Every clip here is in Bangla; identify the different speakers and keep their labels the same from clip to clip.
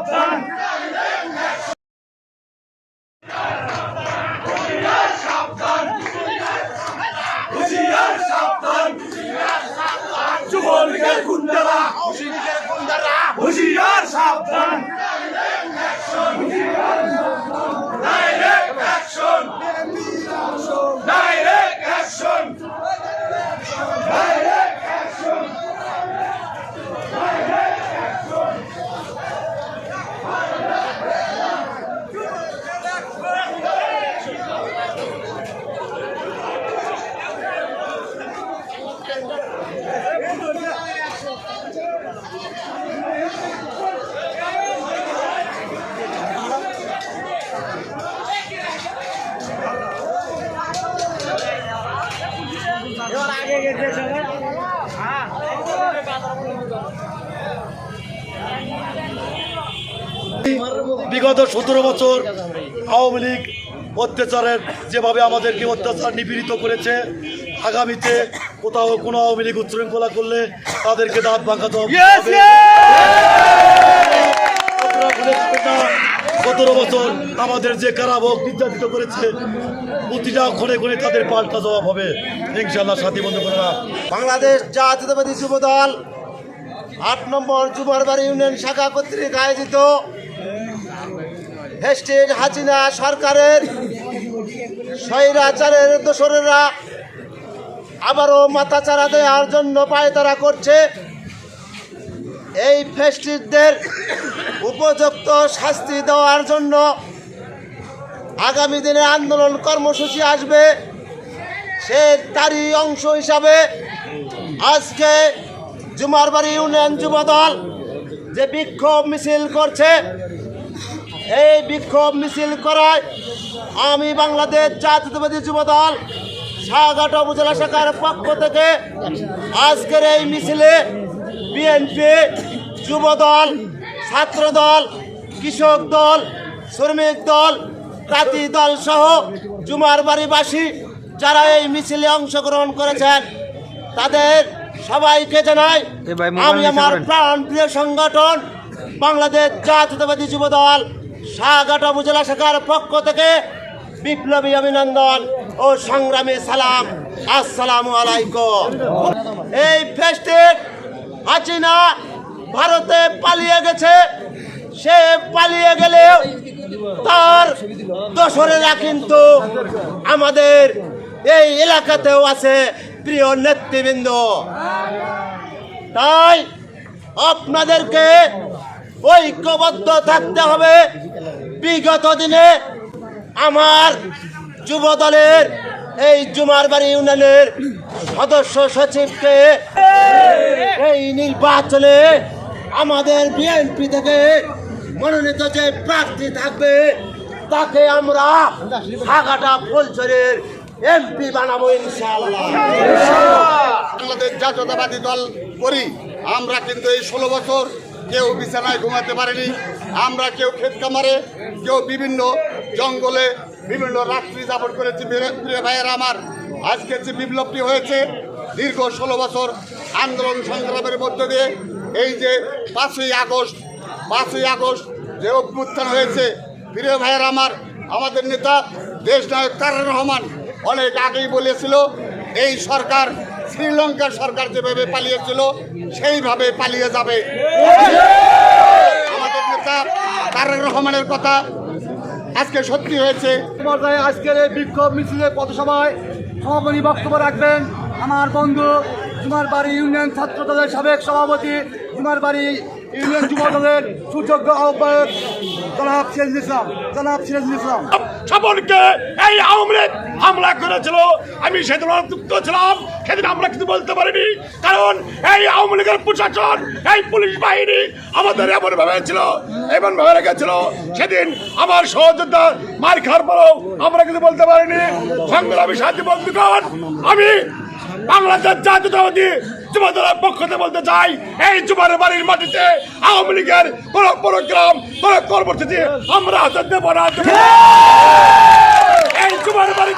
Speaker 1: সাবধান। হুঁশিয়ার
Speaker 2: বিগত সতেরো বছর আওয়ামী লীগ অত্যাচারের যেভাবে আমাদেরকে অত্যাচার নিপীড়িত করেছে আগামীতে কোথাও কোনো আওয়ামী লীগ উচ্ছৃঙ্খলা করলে তাদেরকে দাঁত ভাঙাতে হবে। সতেরো বছর আমাদের যে কারাভোগ নির্যাতিত করেছে প্রতিটা ক্ষণে ক্ষণে তাদের পাল্টা জবাব হবে। ইনশাল্লাহ সাথী বন্ধু করে না
Speaker 3: বাংলাদেশ জাতীয়তাবাদী যুব দল আট নম্বর যুবরবাড়ি ইউনিয়ন শাখা কর্তৃক আয়োজিত হেস্টেজ হাসিনা সরকারের স্বৈরাচারের দোসরেরা আবারও মাথাচাড়া দেওয়ার জন্য পায়তারা করছে। এই ফেস্টিসদের উপযুক্ত শাস্তি দেওয়ার জন্য আগামী দিনে আন্দোলন কর্মসূচি আসবে। সে তারই অংশ হিসাবে আজকে জুমারবাড়ি ইউনিয়ন যুবদল যে বিক্ষোভ মিছিল করছে এই বিক্ষোভ মিছিল করায় আমি বাংলাদেশ জাতীয়তাবাদী যুব দল সাগাট উপজেলা শাখার পক্ষ থেকে আজকের এই মিছিলে বিএনপি যুব দল ছাত্র দল কৃষক দল শ্রমিক দল তাঁতি দল সহ জুমার বাড়িবাসী যারা এই মিছিলে অংশগ্রহণ করেছেন তাদের সবাইকে জানাই আমি আমার প্রাণ প্রিয় সংগঠন বাংলাদেশ জাতীয়তাবাদী যুব সাগাট উপজেলা শাখার পক্ষ থেকে বিপ্লবী অভিনন্দন ও সংগ্রামী সালাম। আসসালামু আলাইকুম। এই ফেস্টের হাসিনা ভারতে পালিয়ে গেছে। সে পালিয়ে গেলেও তার দোসরেরা কিন্তু আমাদের এই এলাকাতেও আছে প্রিয় নেতৃবৃন্দ। তাই আপনাদেরকে ঐক্যবদ্ধ থাকতে হবে। বিগত দিনে আমার যুব দলের এই জুমারবাড়ি ইউনিয়নের সদস্য সচিবকে এই নির্বাচনে আমাদের বিএনপি থেকে মনোনীত যে প্রার্থী থাকবে, তাকে আমরা সাগাটা ফুলচরের এমপি বানাবো ইনশাআল্লাহ।
Speaker 4: বাংলাদেশ জাতীয়তাবাদী দল করি। আমরা কিন্তু এই ষোলো বছর কেউ বিছানায় ঘুমাতে পারেনি। আমরা কেউ ক্ষেত কামারে কেউ বিভিন্ন জঙ্গলে, বিভিন্ন রাত্রি যাপন করেছি। প্রিয়- ভাইয়েরা আমার, আজকে যে বিপ্লবটি হয়েছে, দীর্ঘ ষোলো বছর আন্দোলন সংগ্রামের মধ্য দিয়ে, এই যে পাঁচই আগস্ট পাঁচই আগস্ট যে অভ্যুত্থান হয়েছে, প্রিয় ভাইয়েরা আমার, আমাদের নেতা দেশ নায়ক তারেক রহমান অনেক আগেই বলেছিল, এই সরকার শ্রীলঙ্কার সরকার যেভাবে পালিয়েছিল, সেইভাবে পালিয়ে যাবে। আমাদের নেতা তারেক রহমানের কথা আজকে সত্যি হয়েছে।
Speaker 5: আজকের এই বিক্ষোভ মিছিলের পথসভায় সমাপনী বক্তব্য রাখবেন আমার বন্ধু বাড়ি ইউনিয়ন ছাত্র দলের সাবেক সভাপতি বাড়ি ইউনিয়ন যুব দলের সুযোগ্য আহ্বায়ক জনাব সিরাজুল ইসলাম। জনাব সিরাজুল ইসলাম।
Speaker 1: সাবনকে এই আওয়ামী লীগ হামলা করেছিল। আমি সেদিন অন্তর্ভুক্ত ছিলাম, সেদিন আমরা কিছু বলতে পারিনি, কারণ এই আওয়ামী লীগের প্রশাসন, এই পুলিশ বাহিনী আমাদের এমন ভাবে ছিল, এমন ভাবে রেখেছিল, সেদিন আমার সহযোদ্ধা মার খাওয়ার পরেও আমরা কিছু বলতে পারিনি। সংগ্রামী সাথী বন্ধুগণ আমি বাংলাদেশ জাতীয়তাবাদী যুবদলের পক্ষ থেকে বলতে চাই, এই যুবার বাড়ির মাটিতে আওয়ামী লীগের কোন প্রোগ্রাম কোন কর্মসূচি আমরা হাতে দেব না।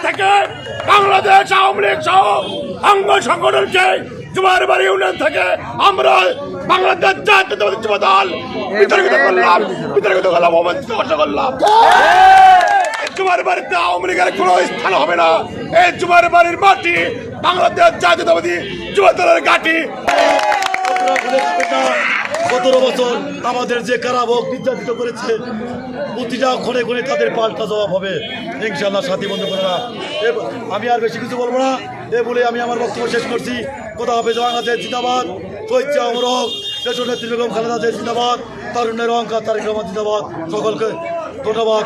Speaker 1: থেকে বাংলাদেশ আওয়ামী লীগ সহ অঙ্গ সংগঠনকে জুমার বাড়ি ইউনিয়ন থেকে আমরা বাংলাদেশ জাতীয়তাবাদী যুব দল বিতর্কিত করলাম বিতর্কিত করলাম অবাঞ্ছিত করলাম। জুমার বাড়িতে আওয়ামী লীগের কোনো স্থান হবে না। এই জুমার বাড়ির মাটি বাংলাদেশ জাতীয়তাবাদী যুব দলের
Speaker 2: না, সতেরো বছর আমাদের যে কারাভোগ নির্যাতিত করেছে প্রতিটা ঘরে ঘরে তাদের পাল্টা জবাব হবে। ইনশাল্লাহ সাথী বন্ধু বোনেরা। আমি আর বেশি কিছু বলব না। এ বলে আমি আমার বক্তব্য শেষ করছি। কোথাও হবে বাংলাদেশ জিন্দাবাদ? চৈত্য অমরক দেশের নেত্রী বেগম খালেদা জিন্দাবাদ, তারুণ্যের অহংকার তারিক রহমান জিন্দাবাদ। সকলকে ধন্যবাদ।